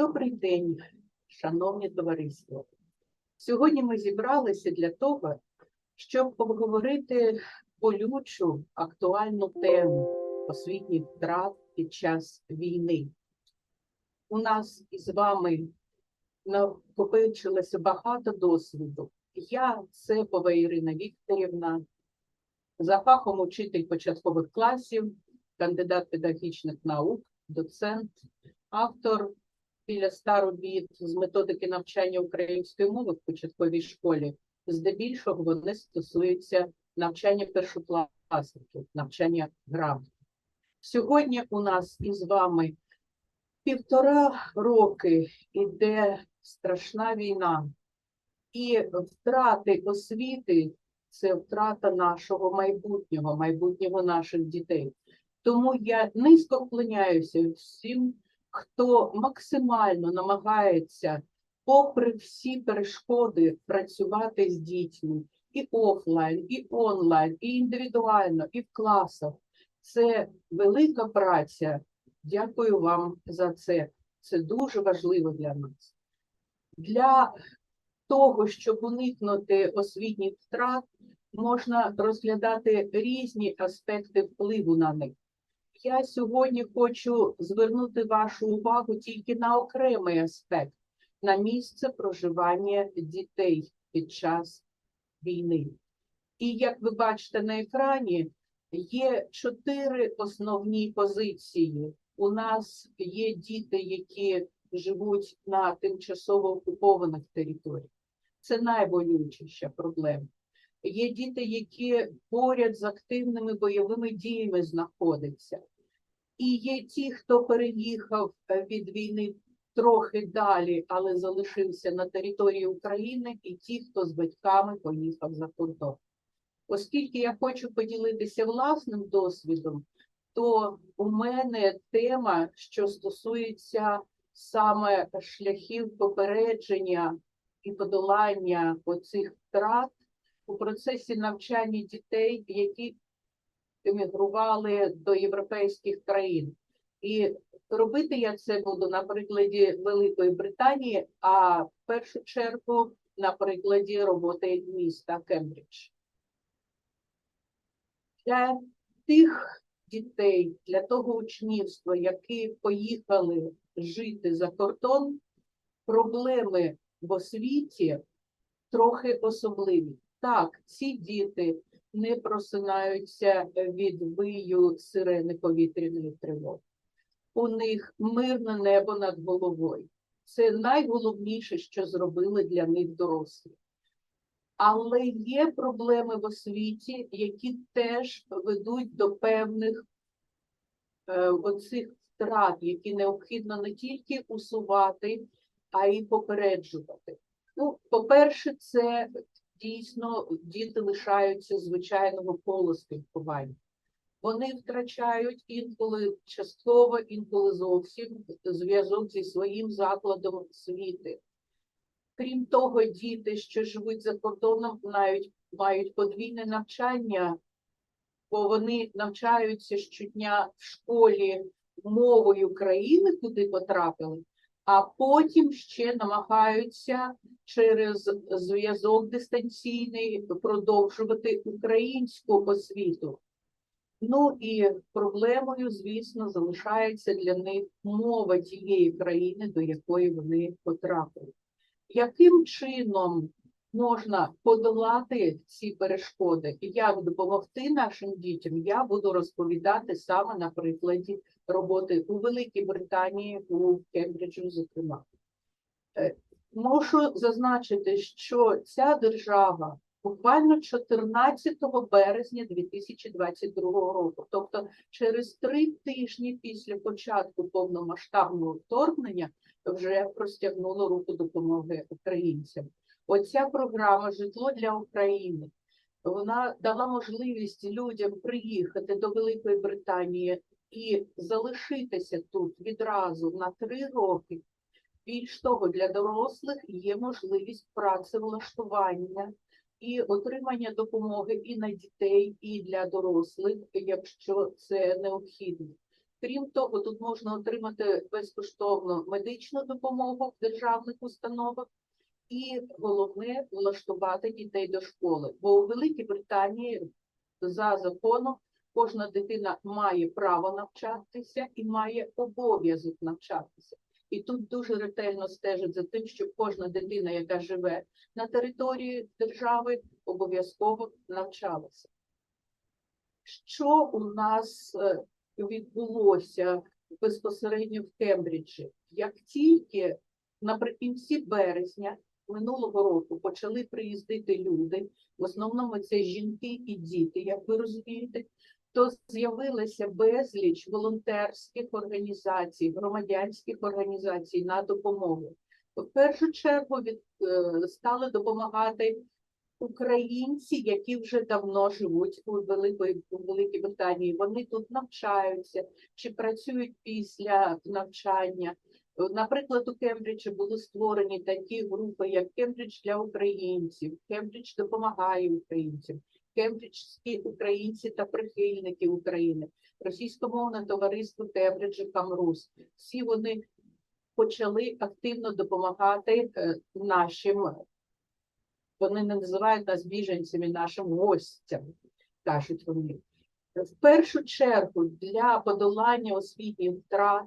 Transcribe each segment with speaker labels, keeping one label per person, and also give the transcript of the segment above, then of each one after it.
Speaker 1: Добрий день, шановні товариство. Сьогодні ми зібралися для того, щоб обговорити болючу актуальну тему освітніх втрат під час війни. У нас із вами накопичилося багато досвіду. Я Цепова Ірина Вікторівна, за фахом учитель початкових класів, кандидат педагогічних наук, доцент, автор біля ста робіт з методики навчання української мови в початковій школі. Здебільшого вони стосуються навчання першокласників, навчання грамоти. Сьогодні у нас із вами півтора роки іде страшна війна, і втрати освіти це втрата нашого майбутнього, майбутнього наших дітей. Тому я низько вклоняюся всім, хто максимально намагається, попри всі перешкоди, працювати з дітьми і офлайн, і онлайн, і індивідуально, і в класах. Це велика праця. Дякую вам за це. Це дуже важливо для нас. Для того, щоб уникнути освітніх втрат, можна розглядати різні аспекти впливу на них. Я сьогодні хочу звернути вашу увагу тільки на окремий аспект, на місце проживання дітей під час війни. І як ви бачите на екрані, є чотири основні позиції. У нас є діти, які живуть на тимчасово окупованих територіях. Це найболючіша проблема. Є діти, які поряд з активними бойовими діями знаходяться. І є ті, хто переїхав е, від війни трохи далі, але залишився на території України, і ті, хто з батьками поїхав за кордон. Оскільки я хочу поділитися власним досвідом, то у мене тема, що стосується саме шляхів попередження і подолання оцих втрат у процесі навчання дітей, які емігрували до європейських країн. І робити я це буду на прикладі Великої Британії, а в першу чергу на прикладі роботи міста Кембридж. Для тих дітей, для того учнівства, які поїхали жити за кордон, проблеми в освіті трохи особливі. Так, ці діти не просинаються від вию сирени повітряної тривоги. У них мирне небо над головою. Це найголовніше, що зробили для них дорослі. Але є проблеми в освіті, які теж ведуть до певних е, оцих втрат, які необхідно не тільки усувати, а й попереджувати. Ну, по-перше, це дійсно діти лишаються звичайного колу спілкування. Вони втрачають інколи частково, інколи зовсім зв'язок зі своїм закладом освіти. Крім того, діти, що живуть за кордоном, навіть мають подвійне навчання, бо вони навчаються щодня в школі мовою країни, куди потрапили, а потім ще намагаються через зв'язок дистанційний продовжувати українську освіту. Ну і проблемою, звісно, залишається для них мова тієї країни, до якої вони потрапили. Яким чином можна подолати ці перешкоди і як допомогти нашим дітям, я буду розповідати саме на прикладі роботи у Великій Британії, у Кембриджу, зокрема. Е, Можу зазначити, що ця держава буквально 14 березня 2022 року, тобто через три тижні після початку повномасштабного вторгнення, вже простягнула руку допомоги українцям. Оця програма Житло для України вона дала можливість людям приїхати до Великої Британії і залишитися тут відразу на три роки. Більш того, для дорослих є можливість працевлаштування і отримання допомоги і на дітей, і для дорослих, якщо це необхідно. Крім того, тут можна отримати безкоштовну медичну допомогу в державних установах. І головне влаштувати дітей до школи. Бо у Великій Британії за законом кожна дитина має право навчатися і має обов'язок навчатися. І тут дуже ретельно стежить за тим, щоб кожна дитина, яка живе на території держави, обов'язково навчалася. Що у нас е, відбулося безпосередньо в Кембриджі? Як тільки наприкінці березня минулого року почали приїздити люди, в основному це жінки і діти, як ви розумієте, то з'явилося безліч волонтерських організацій, громадянських організацій на допомогу. В першу чергу від, е, стали допомагати українці, які вже давно живуть у Великої у Великій Британії. Вони тут навчаються чи працюють після навчання. Наприклад, у Кембриджі були створені такі групи, як Кембридж для українців, Кембридж допомагає українцям, Кембриджські українці та прихильники України, російськомовне товариство Кембриджа Камрус. Всі вони почали активно допомагати е, нашим. Вони не називають нас біженцями, нашим гостям, кажуть вони. В першу чергу для подолання освітніх втрат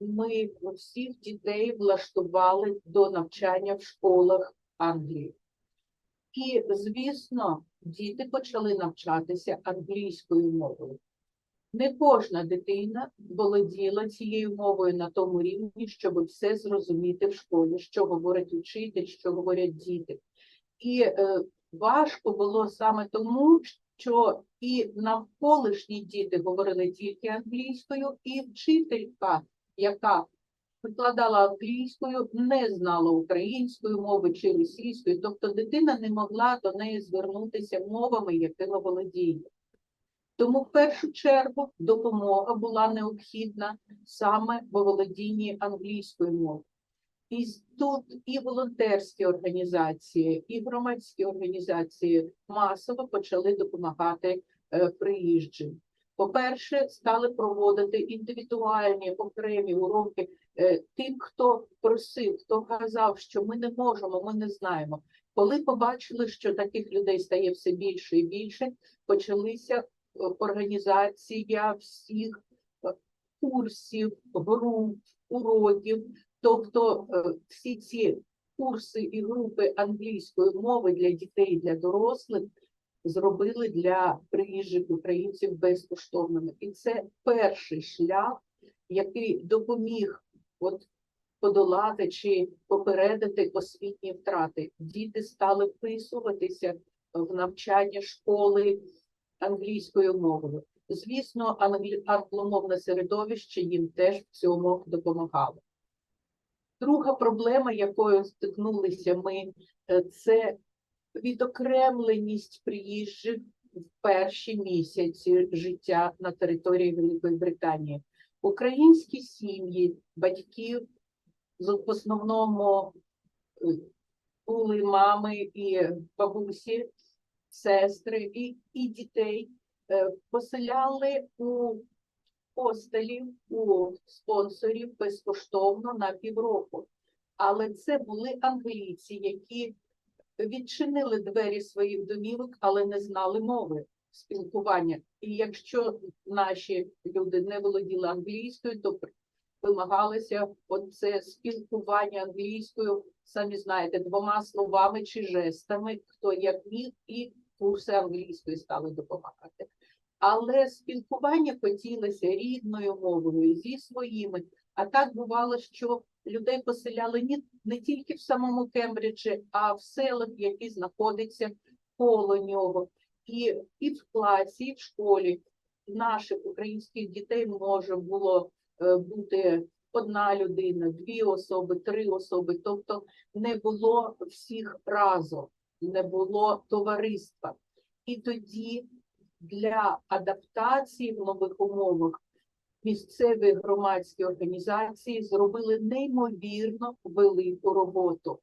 Speaker 1: ми всіх дітей влаштували до навчання в школах Англії. І, звісно, діти почали навчатися англійською мовою. Не кожна дитина володіла цією мовою на тому рівні, щоб все зрозуміти в школі, що говорить учитель, що говорять діти. І е, важко було саме тому, що і навколишні діти говорили тільки англійською, і вчителька, яка викладала англійською, не знала української мови чи російської, тобто дитина не могла до неї звернутися мовами, якими володіє. Тому в першу чергу допомога була необхідна саме в володінні англійською мовою. І тут і волонтерські організації, і громадські організації масово почали допомагати е, приїжджим. По-перше, стали проводити індивідуальні окремі уроки е, тим, хто просив, хто казав, що ми не можемо, ми не знаємо. Коли побачили, що таких людей стає все більше і більше, почалися е, організація всіх е, курсів, груп, уроків. Тобто всі ці курси і групи англійської мови для дітей і для дорослих зробили для приїжджих українців безкоштовними. І це перший шлях, який допоміг от подолати чи попередити освітні втрати. Діти стали вписуватися в навчання школи англійською мовою. Звісно, англомовне середовище їм теж в цьому допомагало. Друга проблема, якою стикнулися ми, е, це відокремленість приїжджих в перші місяці життя на території Великої Британії. Українські сім'ї, батьків в основному е, були мами і бабусі, сестри і, і дітей е, поселяли у хостелів, у спонсорів безкоштовно на півроку. Але це були англійці, які відчинили двері своїх домівок, але не знали мови спілкування. І якщо наші люди не володіли англійською, то вимагалося оце спілкування англійською, самі знаєте, двома словами чи жестами, хто як міг, і курси англійської стали допомагати. Але спілкування хотілося рідною мовою зі своїми. А так бувало, що людей поселяли не, не тільки в самому Кембриджі, а в селах, які знаходяться коло нього. І, і в класі, і в школі наших українських дітей може було е, бути одна людина, дві особи, три особи. Тобто не було всіх разом, не було товариства. І тоді для адаптації в нових умовах місцеві громадські організації зробили неймовірно велику роботу.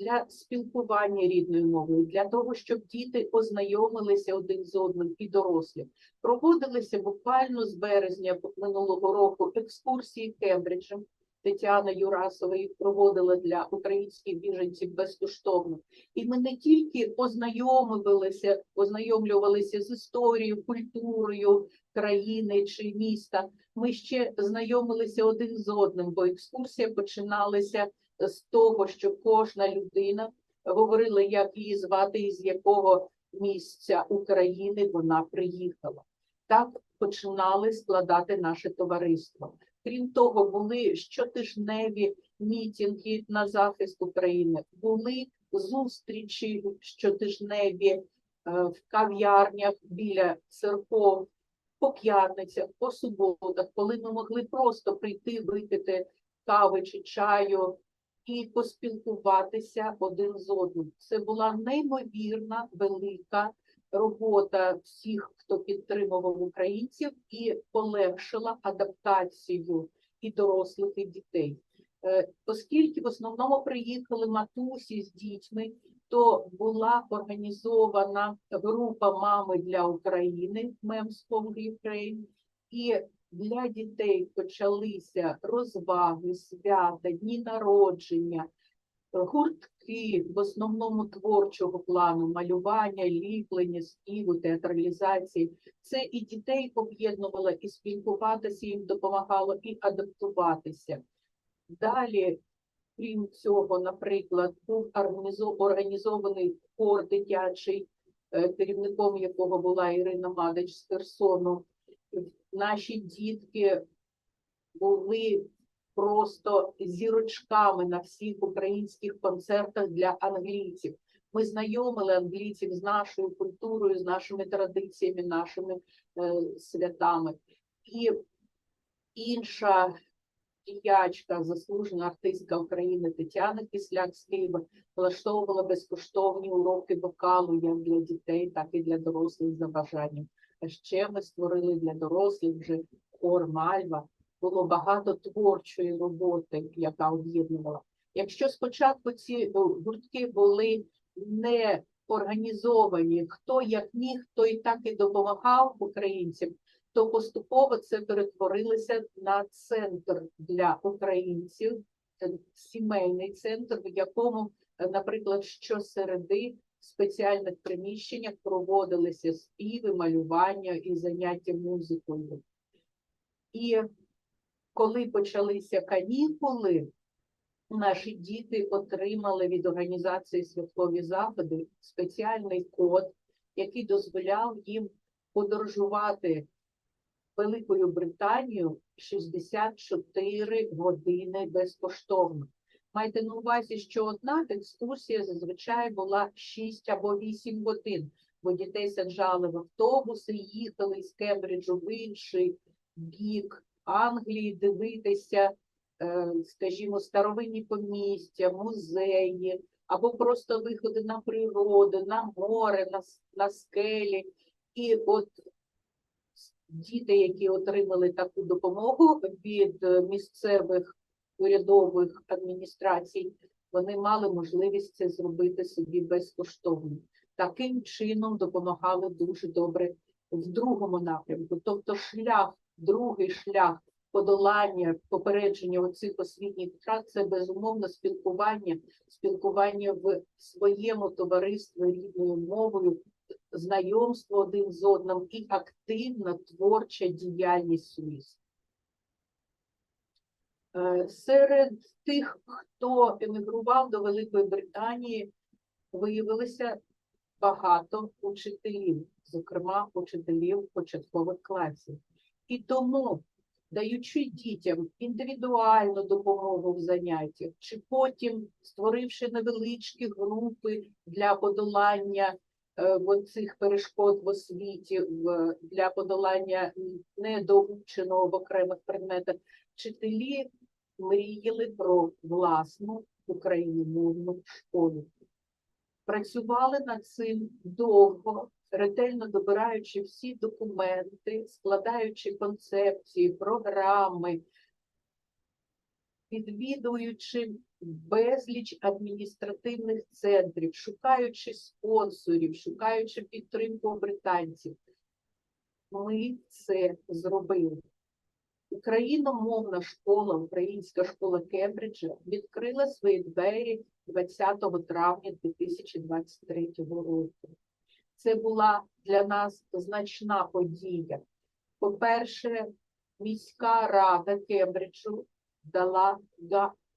Speaker 1: для спілкування рідною мовою, для того, щоб діти ознайомилися один з одним і дорослі. Проводилися буквально з березня минулого року екскурсії Кембриджем. Тетяна Юрасова їх проводила для українських біженців безкоштовно. І ми не тільки ознайомилися, ознайомлювалися з історією, культурою країни чи міста. Ми ще знайомилися один з одним, бо екскурсія починалася з того, що кожна людина говорила, як її звати і з якого місця України вона приїхала. Так починали складати наше товариство. Крім того, були щотижневі мітинги на захист України, були зустрічі щотижневі е, в кав'ярнях біля церков, по п'ятницях, по суботах, коли ми могли просто прийти випити кави чи чаю і поспілкуватися один з одним. Це була неймовірна велика робота всіх, хто підтримував українців і полегшила адаптацію і дорослих, і дітей. Е, Оскільки в основному приїхали матусі з дітьми, то була організована група мами для України Moms Ukraine, і для дітей почалися розваги, свята, дні народження, гуртки в основному творчого плану, малювання, ліплення, співу, театралізації. Це і дітей об'єднувало, і спілкуватися їм допомагало, і адаптуватися. Далі, крім цього, наприклад, був організований хор дитячий, е, керівником якого була Ірина Мадич з Херсону. Наші дітки були просто зірочками на всіх українських концертах для англійців. Ми знайомили англійців з нашою культурою, з нашими традиціями, нашими е, святами. І інша діячка, заслужена артистка України Тетяна Кисляк з Києва влаштовувала безкоштовні уроки вокалу як для дітей, так і для дорослих за бажанням. А ще ми створили для дорослих вже хор Мальва. Було багато творчої роботи, яка об'єднувала. Якщо спочатку ці гуртки були не організовані, хто як міг, той так і допомагав українцям, то поступово це перетворилося на центр для українців, е, сімейний центр, в якому, е, наприклад, щосереди в спеціальних приміщеннях проводилися співи, малювання і заняття музикою. І коли почалися канікули, наші діти отримали від організації святкові заходи спеціальний код, який дозволяв їм подорожувати Великою Британією 64 години безкоштовно. Майте на увазі, що одна екскурсія зазвичай була 6 або 8 годин, бо дітей саджали в автобуси, їхали з Кембриджу в інший бік Англії дивитися, е, скажімо, старовинні помістя, музеї, або просто виходи на природу, на море, на, на скелі. І от діти, які отримали таку допомогу від е, місцевих урядових адміністрацій, вони мали можливість це зробити собі безкоштовно. Таким чином допомагали дуже добре в другому напрямку. Тобто шлях, другий шлях подолання, попередження оцих освітніх втрат це безумовно спілкування, спілкування в своєму товаристві рідною мовою, знайомство один з одним і активна творча діяльність сумісна. Е, Серед тих, хто емігрував до Великої Британії, виявилося багато учителів, зокрема учителів початкових класів. І тому, даючи дітям індивідуальну допомогу в заняттях, чи потім створивши невеличкі групи для подолання е, цих перешкод в освіті, для подолання недоученого в окремих предметах, вчителі мріяли про власну україномовну школу. Працювали над цим довго, ретельно добираючи всі документи, складаючи концепції, програми. відвідуючи безліч адміністративних центрів, шукаючи спонсорів, шукаючи підтримку британців, ми це зробили. Україномовна школа, українська школа Кембриджа відкрила свої двері 20 травня 2023 року. Це була для нас значна подія. По-перше, міська рада Кембриджу дала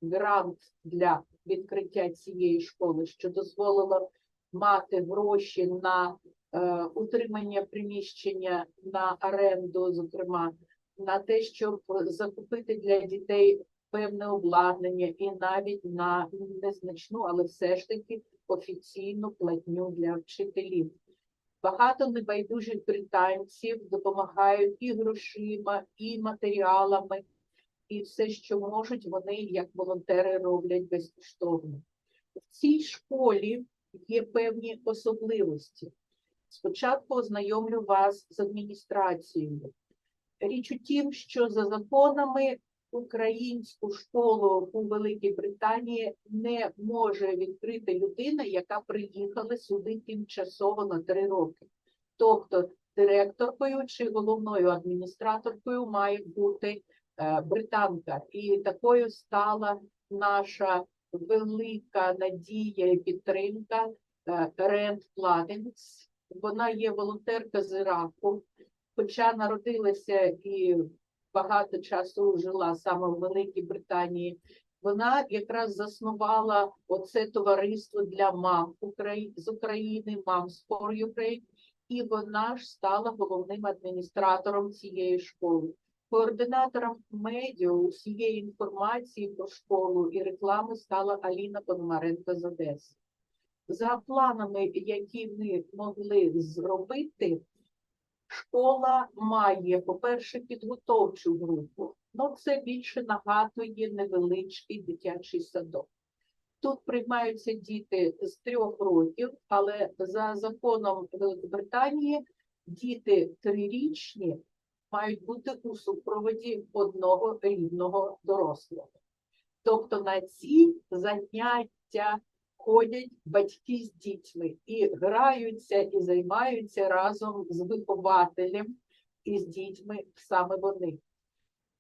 Speaker 1: грант для відкриття цієї школи, що дозволило мати гроші на е, утримання приміщення, на оренду, зокрема, на те, щоб закупити для дітей певне обладнання і навіть на незначну, але все ж таки офіційну платню для вчителів. Багато небайдужих британців допомагають і грошима, і матеріалами, і все, що можуть, вони як волонтери роблять безкоштовно. В цій школі є певні особливості. Спочатку ознайомлю вас з адміністрацією. Річ у тім, що за законами українську школу у Великій Британії не може відкрити людина, яка приїхала сюди тимчасово на три роки. Тобто директоркою чи головною адміністраторкою має бути е, британка. І такою стала наша велика надія і підтримка е, Рент Платинс. Вона є волонтерка з Іраку, хоча народилася і багато часу жила саме в Великій Британії. Вона якраз заснувала оце товариство для мам з України, Moms for Ukraine, і вона ж стала головним адміністратором цієї школи. Координатором медіа усієї інформації про школу і реклами стала Аліна Пономаренко з Одеси. За планами, які ми могли зробити, школа має, по-перше, підготовчу групу. Ну, це більше нагадує невеличкий дитячий садок. Тут приймаються діти з трьох років, але за законом Великобританії діти трирічні мають бути у супроводі одного рідного дорослого. Тобто на ці заняття ходять батьки з дітьми і граються і займаються разом з вихователем і з дітьми саме вони.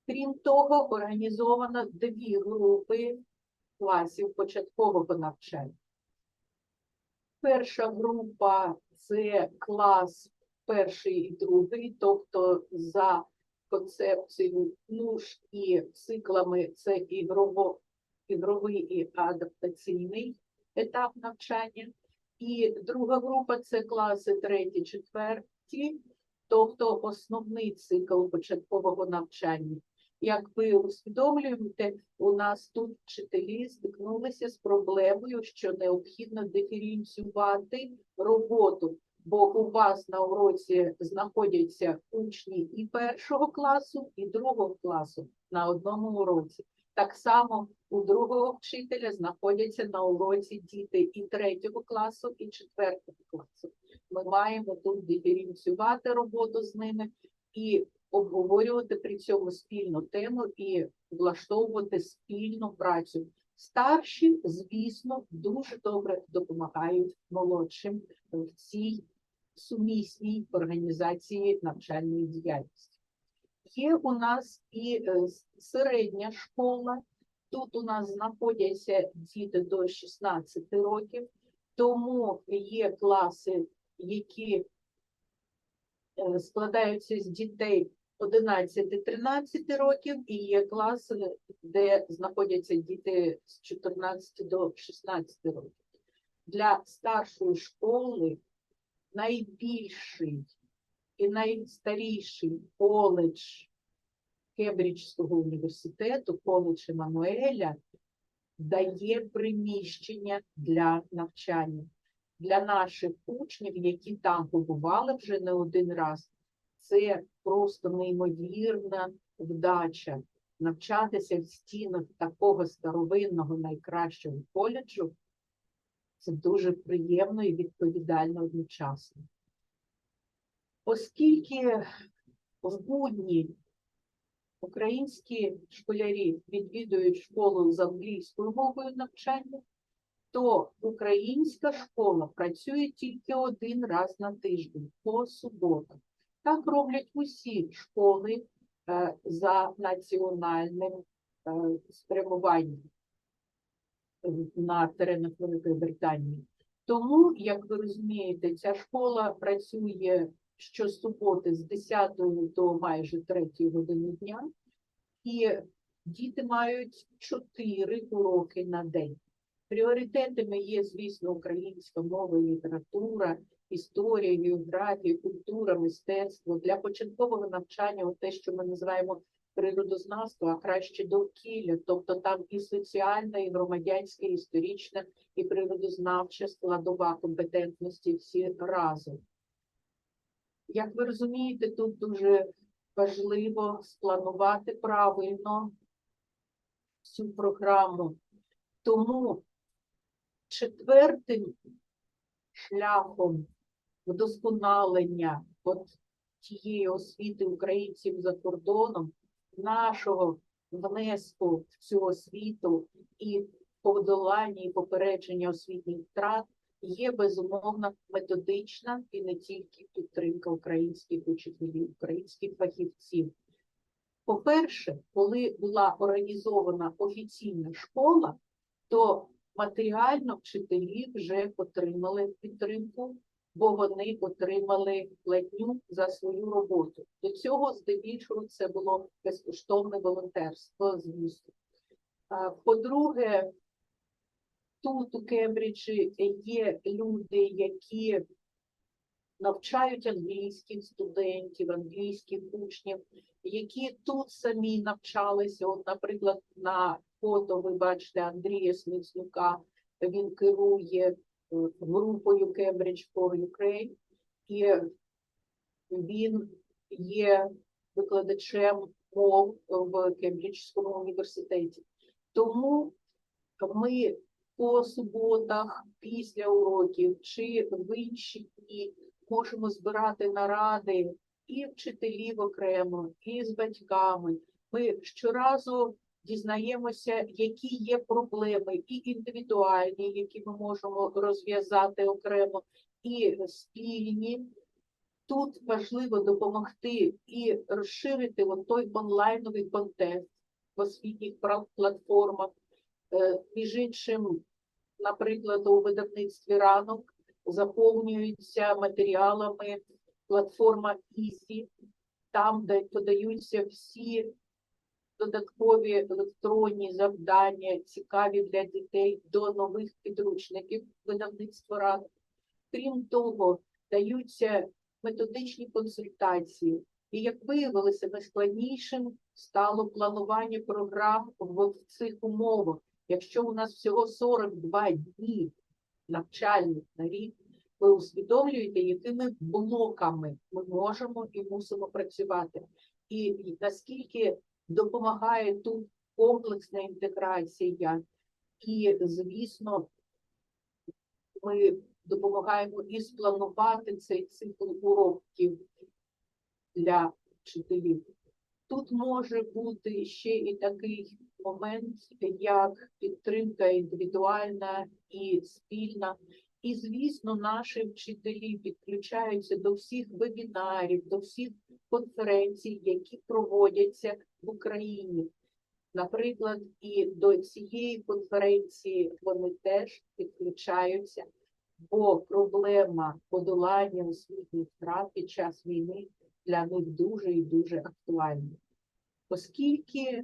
Speaker 1: Крім того, організовано дві групи класів початкового навчання. Перша група це клас перший і другий, тобто за концепцією НУШ і циклами це ігрово, ігровий і адаптаційний етап навчання. І друга група це класи треті, четверті, тобто основний цикл початкового навчання. Як ви усвідомлюєте, у нас тут вчителі стикнулися з проблемою, що необхідно диференціювати роботу, бо у вас на уроці знаходяться учні і першого класу, і другого класу на одному уроці. Так само у другого вчителя знаходяться на уроці діти і третього класу, і четвертого класу. Ми маємо тут диференціювати роботу з ними і обговорювати при цьому спільну тему і влаштовувати спільну працю. Старші, звісно, дуже добре допомагають молодшим в цій сумісній організації навчальної діяльності. Є у нас і е, середня школа. Тут у нас знаходяться діти до 16 років, тому є класи, які е, складаються з дітей 11-13 років, і є класи, де знаходяться діти з 14 до 16 років. Для старшої школи найбільший і найстаріший коледж Кембриджського університету, коледж Еммануеля, дає приміщення для навчання. Для наших учнів, які там побували вже не один раз, це просто неймовірна вдача навчатися в стінах такого старовинного найкращого коледжу. Це дуже приємно і відповідально одночасно. Оскільки в будні українські школярі відвідують школу з англійською мовою навчання, то українська школа працює тільки один раз на тиждень по суботах. Так роблять усі школи е, за національним е, спрямуванням е, на теренах Великої Британії. Тому, як ви розумієте, ця школа працює щосуботи з 10 до майже 3 години дня, і діти мають 4 уроки на день. Пріоритетами є, звісно, українська мова, література, історія, географія, культура, мистецтво. Для початкового навчання, те, що ми називаємо природознавство, а краще довкілля, тобто там і соціальна, і громадянська, і історична, і природознавча складова компетентності всі разом. Як ви розумієте, тут дуже важливо спланувати правильно цю програму. Тому четвертим шляхом вдосконалення от тієї освіти українців за кордоном, нашого внеску в цю освіту і подолання і попередження освітніх втрат є безумовно методична і не тільки підтримка українських учителів, українських фахівців. По-перше, коли була організована офіційна школа, то матеріально вчителі вже отримали підтримку, бо вони отримали платню за свою роботу. До цього, здебільшого, це було безкоштовне волонтерство, звісно. По-друге, тут у Кембриджі є люди, які навчають англійських студентів, англійських учнів, які тут самі навчалися. От, наприклад, на фото ви бачите Андрія Сміцнюка, він керує е, групою Cambridge for Ukraine, і він є викладачем мов в Кембриджському університеті. Тому ми по суботах, після уроків чи в інші дні можемо збирати наради і вчителів окремо, і з батьками. Ми щоразу дізнаємося, які є проблеми, і індивідуальні, які ми можемо розв'язати окремо, і спільні. Тут важливо допомогти і розширити той онлайновий контент в освітніх платформах. Е, Між іншим, наприклад, у видавництві ранок заповнюються матеріалами платформа Easy, там, де подаються всі додаткові електронні завдання, цікаві для дітей до нових підручників видавництва ранок. Крім того, даються методичні консультації. І як виявилося, найскладнішим стало планування програм в цих умовах. Якщо у нас всього 42 дні навчальних на рік, ви усвідомлюєте, якими блоками ми можемо і мусимо працювати. І, наскільки допомагає тут комплексна інтеграція, і, звісно, ми допомагаємо і спланувати цей цикл уроків для вчителів. Тут може бути ще і такий момент, як підтримка індивідуальна і спільна. І, звісно, наші вчителі підключаються до всіх вебінарів, до всіх конференцій, які проводяться в Україні. Наприклад, і до цієї конференції вони теж підключаються, бо проблема подолання освітніх втрат під час війни для них дуже і дуже актуальна. Оскільки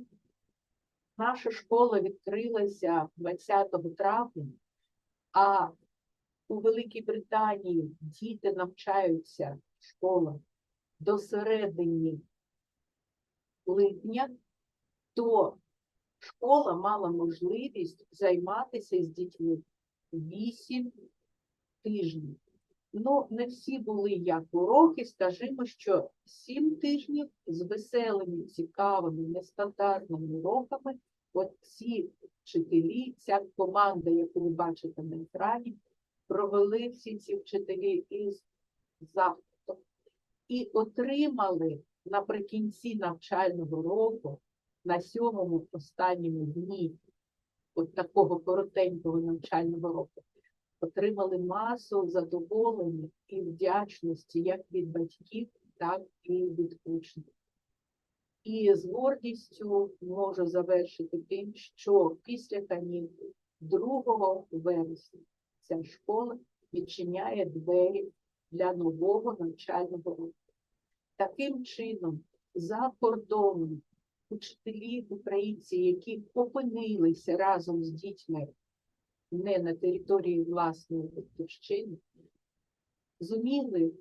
Speaker 1: наша школа відкрилася 20 травня, а у Великій Британії діти навчаються в школах до середини липня, то школа мала можливість займатися з дітьми 8 тижнів. Ну, не всі були як уроки, скажімо, що 7 тижнів з веселими, цікавими, нестандартними уроками. От ці вчителі, ця команда, яку ви бачите на екрані, провели всі ці вчителі із захистом. і отримали наприкінці навчального року, на сьомому останньому дні от такого коротенького навчального року, отримали масу задоволення і вдячності як від батьків, так і від учнів. І з гордістю можу завершити тим, що після канікул 2 вересня ця школа відчиняє двері для нового навчального року. Таким чином, за кордоном учителі українці, які опинилися разом з дітьми не на території власної батьківщини, зуміли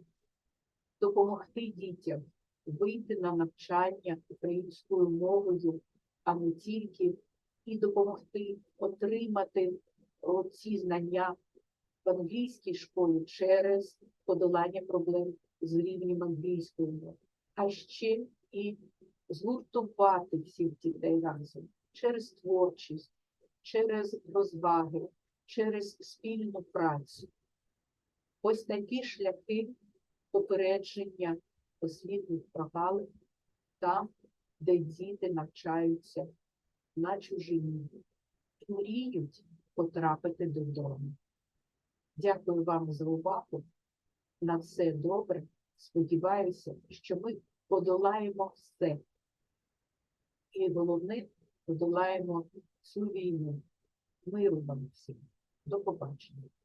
Speaker 1: допомогти дітям вийти на навчання українською мовою, а не тільки, і допомогти отримати ці знання в англійській школі через подолання проблем з рівнем англійської мови, а ще і згуртувати всіх дітей разом через творчість, через розваги, через спільну працю. Ось такі шляхи попередження освітніх прогалин там, де діти навчаються на чужині і мріють потрапити додому. Дякую вам за увагу. На все добре. Сподіваюся, що ми подолаємо все. І головне, подолаємо цю війну. Миру вам всім. До побачення.